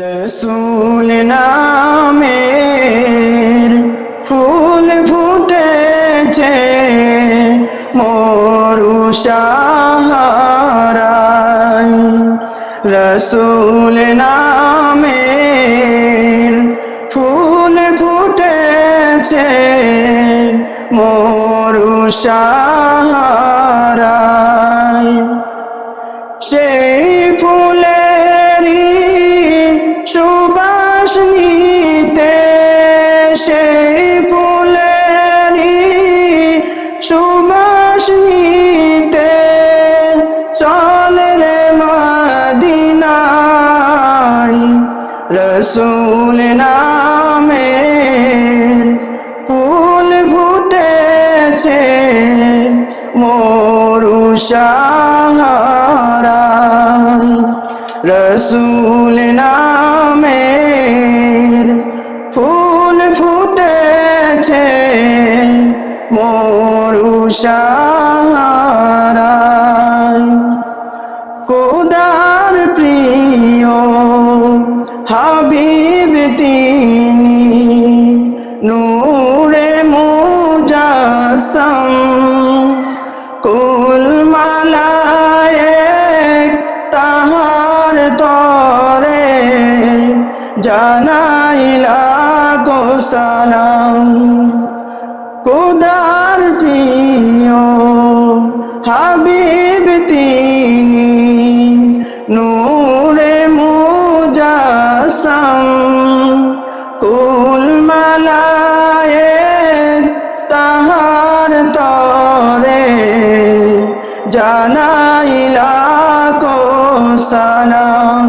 রসুল নামের ফুল ফুটেছে মরু সাহারায়। রসুল নামের ফুল ফুটেছে মরু সাহারায়। চল রে মদিনায় রসুল নামের ফুল ফুটেছে মরু রসুল নামের ফুল ফুটেছে মরু জানাইলা গো সালাম। কোদার প্রিয় হাবিব তিনি নূরে মুজাসম। কুল মালায় তাহার তরে জানাইলা সালাম।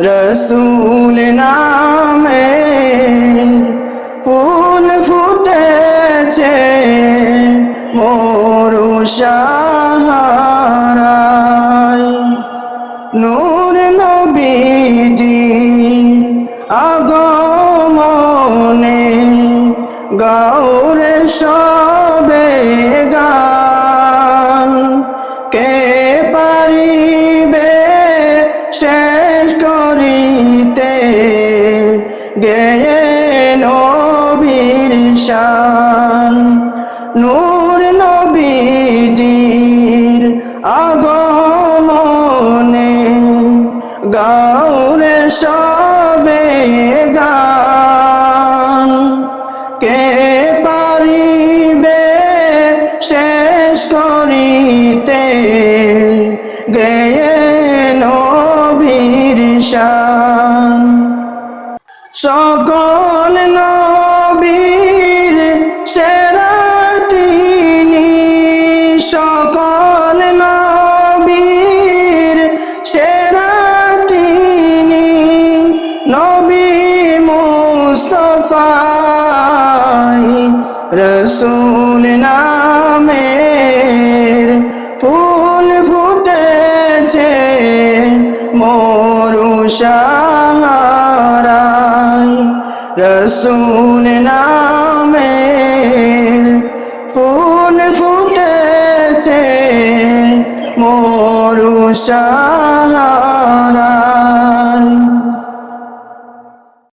রসুল নামে শান। নূর নবীজির আগমনে গাউরে সবে গান। কে পারিবে শেষ করিতে? গেয়ে নবীর শান। সকল নবীর রসুল নামের ফুল ফুটেছে মরু সাহারায়